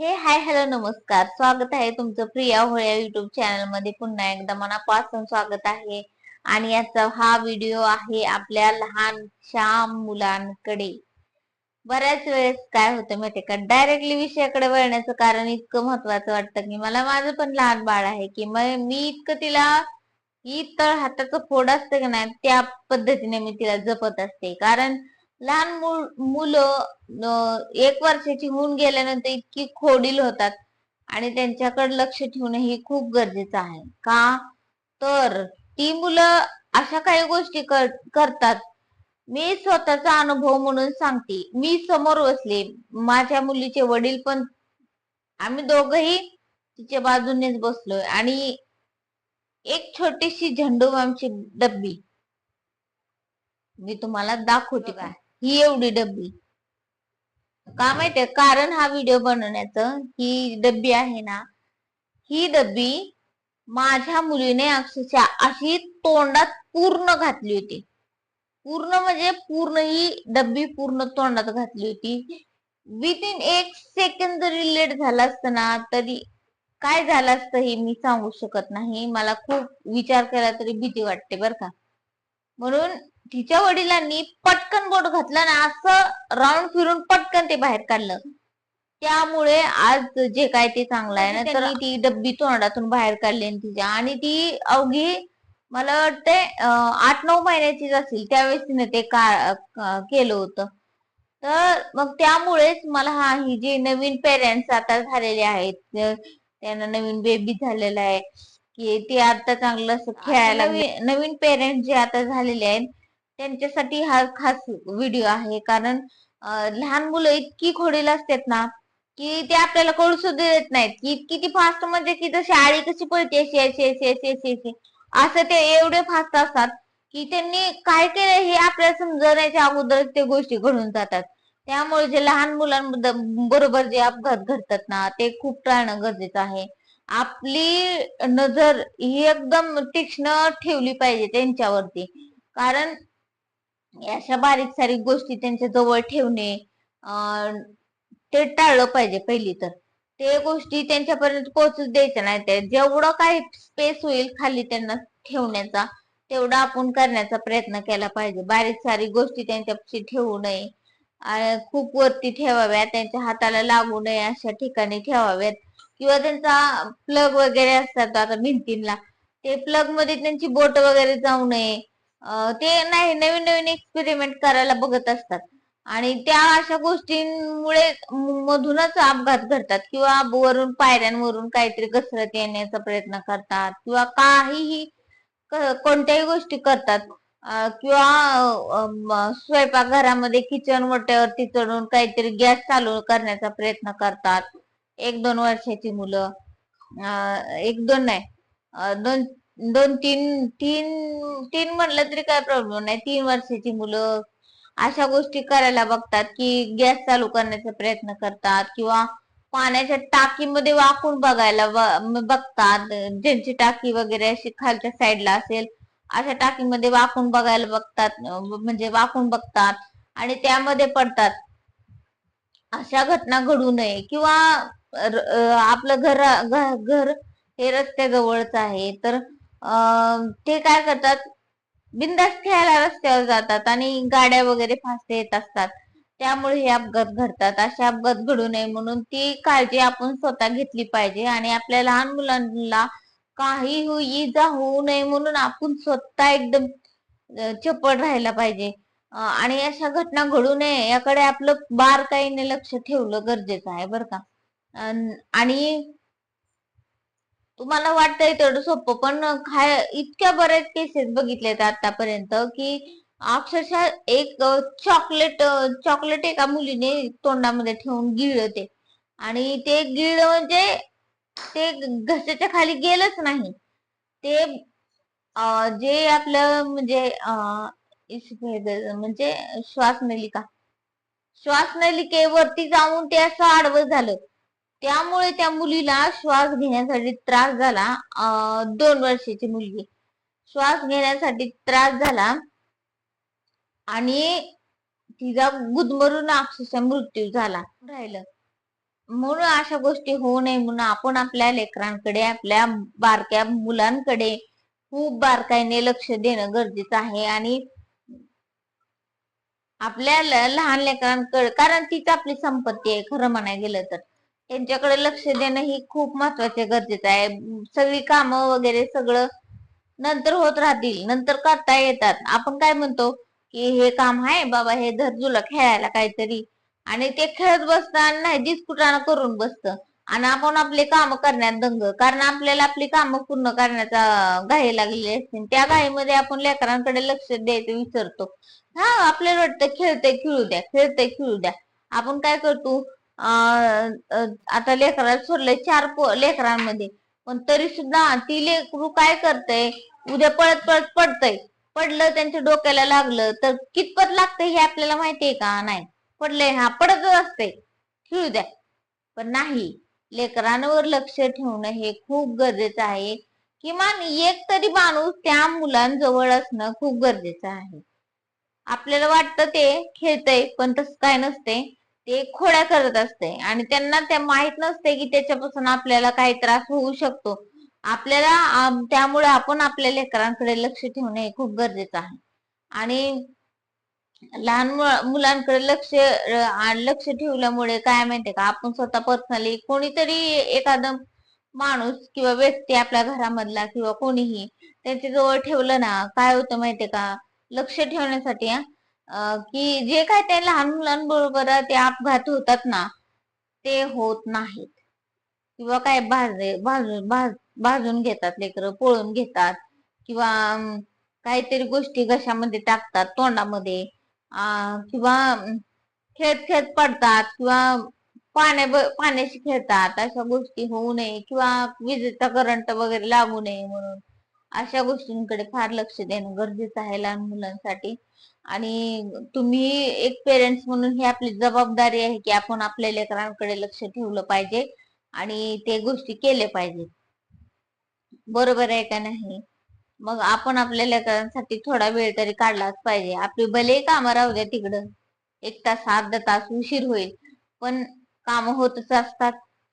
हे hi hello नमस्कार. स्वागत आहे तुमचं प्रिया होळ्या युट्यूब चॅनलमध्ये. पुन्हा एकदा मनापासून स्वागत आहे. आणि याचा हा व्हिडिओ आहे आपल्या लहानशा मुलांकडे. बऱ्याच वेळेस काय होतं माहितीये का? डायरेक्टली विषयाकडे वळण्याचं कारण इतकं महत्वाचं वाटतं की मला माझं पण लहान बाळ आहे की मग मी इतकं तिला इतर हाताचं फोड असतं की नाही त्या पद्धतीने मी तिला जपत असते. कारण लहान मुल मुलं एक वर्षाची होऊन गेल्यानंतर इतकी खोडील होतात. आणि त्यांच्याकडे लक्ष ठेवणं हे खूप गरजेचं आहे. का? तर ती मुलं अशा काही गोष्टी करतात. मी स्वतःचा अनुभव म्हणून सांगते. मी समोर बसले. माझ्या मुलीचे वडील पण आम्ही दोघही तिच्या बाजूनेच बसलोय. आणि एक छोटीशी झेंडू आमची डब्बी. मी तुम्हाला दाखवते काय. ही एवढी डब्बी. का माहितीये? कारण हा व्हिडिओ बनवण्याचं ही डब्बी आहे ना ही डब्बी माझ्या मुलीने अक्षरशः अशी तोंडात पूर्ण घातली होती. पूर्ण म्हणजे पूर्ण ही डब्बी पूर्ण तोंडात घातली होती. विदिन एक सेकंद जरी लेट झाला असतं ना तरी काय झालं असतं हे मी सांगू शकत नाही. मला खूप विचार केला तरी भीती वाटते बर का. म्हणून तिच्या वडिलांनी पटकन बोट घातलं ना असं राऊंड फिरून पटकन ते बाहेर काढलं. त्यामुळे आज जे काय ते चांगलं आहे ना तर ती डब्बी तोंडातून बाहेर काढली तिच्या आणि ती अवघी मला वाटते आठ नऊ महिन्याचीच असेल. त्यावेळेस तिने ते का केलं होतं. तर मग त्यामुळेच मला हा ही जे नवीन पेरेंट्स आता झालेले आहेत त्यांना नवीन बेबी झालेला आहे की ते आता चांगलं असं खेळायला नवीन पेरेंट जे आता झालेले आहेत त्यांच्यासाठी हा खास व्हिडिओ आहे. कारण लहान मुलं इतकी खोडीला असतात ना की ते आपल्याला कळू सुद्धा देत नाहीत. की किती फास्ट म्हणजे की जशी आळी कशी पळते अशी अशी अशी अशी अशी अशी. असं ते एवढे फास्ट असतात की त्यांनी काय केलं हे आपल्याला समजण्याच्या अगोदर ते गोष्टी घडून जातात. त्यामुळे जे लहान बरोबर जे अपघात घडतात ना ते खूप टाळणं गरजेचं आहे. आपली नजर ही एकदम तीक्ष्ण ठेवली पाहिजे त्यांच्यावरती. कारण अशा बारीक सारीक गोष्टी त्यांच्या जवळ ठेवणे ते टाळलं पाहिजे पहिली तर. ते गोष्टी त्यांच्यापर्यंत पोहोचू द्यायच्या नाही त्या. जेवढं काही स्पेस होईल खाली त्यांना ठेवण्याचा तेवढा आपण करण्याचा प्रयत्न केला पाहिजे. बारीक सारीक गोष्टी त्यांच्यापाशी ठेवू नये. खूप वरती ठेवाव्यात त्यांच्या हाताला लागू नये अशा ठिकाणी ठेवाव्यात. किंवा त्यांचा प्लग वगैरे असतात आता भिंतींना ते प्लगमध्ये त्यांची बोट वगैरे जाऊ नये. ते नाही नवीन नवीन एक्सपेरिमेंट करायला बघत असतात. आणि त्या अशा गोष्टींमुळे मधूनच अपघात घडतात किंवा वरून पायऱ्यांवरून काहीतरी घसरत येण्याचा प्रयत्न करतात किंवा काहीही कोणत्याही गोष्टी करतात. किंवा स्वयंपाकघरामध्ये किचन वट्यावरती चढून काहीतरी गॅस चालू करण्याचा प्रयत्न करतात. एक दोन वर्षाची मुलं. एक दोन नाही दोन दोन तीन तीन तीन म्हणलं तरी काय प्रॉब्लेम नाही. तीन वर्षाची मुलं अशा गोष्टी करायला बघतात की गॅस चालू करण्याचा प्रयत्न करतात किंवा पाण्याच्या टाकीमध्ये वाकून बघायला बघतात. ज्यांची टाकी वगैरे अशी खालच्या साईडला असेल अशा टाकीमध्ये वाकून बघायला बघतात. म्हणजे वाकून बघतात आणि त्यामध्ये पडतात. अशा घटना घडू नये. किंवा आपलं घर घर हे रस्त्याजवळच आहे. तर ते काय करतात? बिंदास खेळायला रस्त्यावर जातात आणि गाड्या वगैरे फासे येत असतात. त्यामुळे हे अपघात घडतात. असे अपघात घडू नये म्हणून ती काळजी आपण स्वतः घेतली पाहिजे आणि आपल्या लहान मुलांना काही इजा होऊ नये म्हणून आपण स्वतः एकदम चपळ राहायला पाहिजे. आणि अशा घटना घडू नये याकडे आपलं बारकाईने लक्ष ठेवलं गरजेचं आहे बरं का. आणि तुम्हाला वाटतंय तेवढं सोपं पण काय इतक्या बऱ्याच केसेस बघितलेत आतापर्यंत की अक्षरशः एक चॉकलेट चॉकलेट एका मुलीने तोंडामध्ये ठेवून गिळते ते. आणि ते गिळ म्हणजे ते घशाच्या खाली गेलंच नाही. ते जे आपलं म्हणजे म्हणजे श्वासनलिका. श्वासनलिकेवरती जाऊन ते असं आडवं झालं. त्यामुळे त्या मुलीला श्वास घेण्यासाठी त्रास झाला दोन वर्षाची मुलगी. श्वास घेण्यासाठी त्रास झाला आणि तिचा गुदमरून अक्षरशः मृत्यू झाला. राहिलं. म्हणून अशा गोष्टी होऊ नये म्हणून आपण आपल्या लेकरांकडे आपल्या बारक्या मुलांकडे खूप बारकाईने लक्ष देणं गरजेचं आहे आणि आपल्या लहान लेकरांकडे कारण तीच आपली संपत्ती आहे खरं म्हणायला गेलं तर. यांच्याकडे लक्ष देणं ही खूप महत्त्वाचे गरजेचं आहे. सगळी कामं वगैरे सगळं नंतर होत राहतील नंतर करता येतात. आपण काय म्हणतो की हे काम आहे बाबा हे धरजूला खेळायला काहीतरी. आणि ते खेळत बसतं आणि नाही डिस्कुटानं करून बसतं. आणि आपण आपले काम करण्यात दंग. कारण आपल्याला आपली कामं पूर्ण करण्याचा घाई लागलेली असते. त्या घाईमध्ये आपण लेकरांकडे लक्ष द्यायचं विसरतो. हा आपल्याला वाटतं खेळते खेळू द्या खेळते खेळू द्या. आपण काय करतो? आता लेकराला सोडले चार लेकरांमध्ये. पण तरी सुद्धा ती लेकरू काय करतय? उद्या पळत पळत पडतय. पडलं त्यांच्या डोक्याला लागलं तर कितपत लागतंय हे आपल्याला माहितीये का? नाही. पडलंय हा पडतच असते खेळू द्या. पण नाही. लेकरांवर लक्ष ठेवणं हे खूप गरजेचं आहे. किमान एक तरी माणूस त्या मुलांजवळ असणं खूप गरजेचं आहे. आपल्याला वाटतं ते खेळतय पण तसं काय नसते ते खोड्या करत असते. आणि त्यांना ते माहीत नसते की त्याच्यापासून आपल्याला काही त्रास होऊ शकतो. आपल्याला त्यामुळे आपण आपल्या लेकरांकडे लक्ष ठेवणे हे खूप गरजेचं आहे. आणि लहान मुलांकडे लक्ष लक्ष ठेवल्यामुळे काय माहितीये का आपण स्वतः पर्सनली कोणीतरी एखादं माणूस किंवा व्यक्ती आपल्या घरामधला किंवा कोणीही त्यांच्या जवळ ठेवलं ना काय होतं माहितीये का लक्ष ठेवण्यासाठी की जे काय त्या लहान मुलांबरोबर ते अपघात होतात ना ते होत नाहीत. किंवा काय भाजे भाजून भाज- भाजून घेतात लेकरं पळून घेतात किंवा काहीतरी गोष्टी घशामध्ये टाकतात तोंडामध्ये. किंवा अम, खेळत खेळत पडतात किंवा पाण्या पाण्याशी खेळतात अशा गोष्टी होऊ नये किंवा विजेचा करंट वगैरे लागू नये म्हणून. अशा गोष्टींकडे फार लक्ष देणं गरजेचं आहे लहान मुलांसाठी. आणि तुम्ही एक पेरेंट्स म्हणून ही आपली जबाबदारी आहे की आपण आपल्या लेकरांकडे लक्ष ठेवलं पाहिजे आणि ते गोष्टी केल्या पाहिजेत. बरोबर आहे का नाही? मग आपण आपल्या लेकरांसाठी थोडा वेळ तरी काढलाच पाहिजे. आपली भले कामं राहू द्या तिकडं. एक तास अर्धा तास उशीर होईल. पण काम होतच असतात.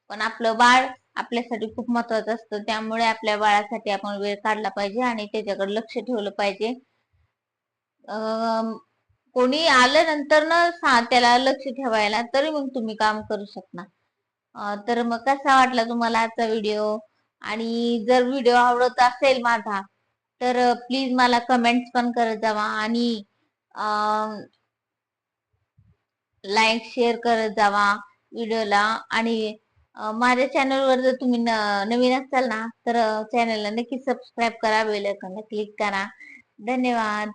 पण आपलं बाळ आपल्यासाठी खूप महत्वाचं असतं. त्यामुळे आपल्या बाळासाठी आपण वेळ काढला पाहिजे आणि त्याच्याकडे लक्ष ठेवलं पाहिजे. कोणी आल्यानंतर नंतर सा- त्याला लक्ष ठेवायला तरी मग तुम्ही काम करू शकता तर मग कसा वाटला तुम्हाला आजचा व्हिडिओ आणि जर व्हिडिओ आवडत असेल माझा तर प्लीज मला कमेंट्स पण करत जावा आणि लाईक शेअर करत जावा व्हिडिओला आणि माझ्या चॅनलवर जर तुम्ही नवीन असाल ना तर चॅनलला नक्की सबस्क्राईब करा बेल आयकॉनला क्लिक करा. धन्यवाद.